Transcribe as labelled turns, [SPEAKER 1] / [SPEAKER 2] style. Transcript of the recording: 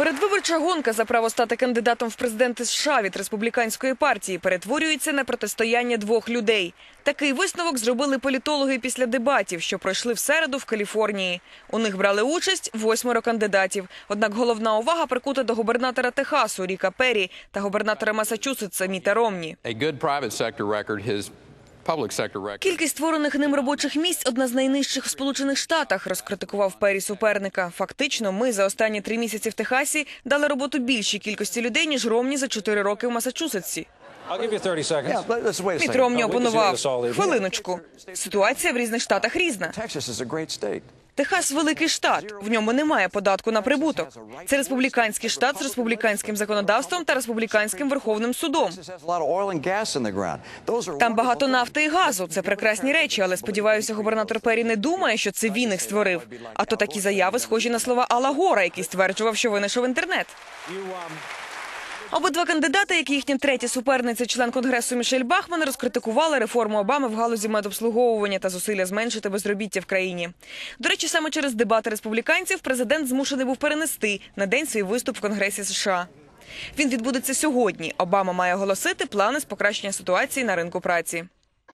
[SPEAKER 1] Передвиборча гонка за право стати кандидатом в президенти США від республіканської партії перетворюється на протистояння двох людей. Такий висновок зробили політологи після дебатів, що пройшли в середу в Каліфорнії. У них брали участь восьмеро кандидатів. Однак головна увага прикута до губернатора Техасу Ріка Перрі та губернатора Масачусетса Міта Ромні. Кількість створених ним робочих місць одна з найнижчих в Сполучених Штатах, розкритикував Пері суперника. Фактично, ми за останні три місяці в Техасі дали роботу більшій кількості людей ніж Ромні за чотири роки в Масачусетсі.
[SPEAKER 2] I'll give you 30 seconds.
[SPEAKER 3] Yeah, but listen, wait a
[SPEAKER 1] Міт. Ромні опонував хвилиночку. Ситуація в різних штатах різна. Техас великий штат. В ньому немає податку на прибуток. Це республіканський штат з республіканським законодавством та республіканським верховним судом. Там багато нафти і газу. Це прекрасні речі, але сподіваюся, губернатор Пері не думає, що це він їх створив. А то такі заяви схожі на слова Алла Гора, який стверджував, що винайшов інтернет. Обидва кандидати, як їхня третя суперниця, член конгресу Мішель Бахман, розкритикували реформу Обами в галузі медобслуговування та зусилля зменшити безробіття в країні. До речі, саме через дебати республіканців президент змушений був перенести на день свій виступ в Конгресі США. Він відбудеться сьогодні. Обама має оголосити плани з покращення ситуації на ринку праці.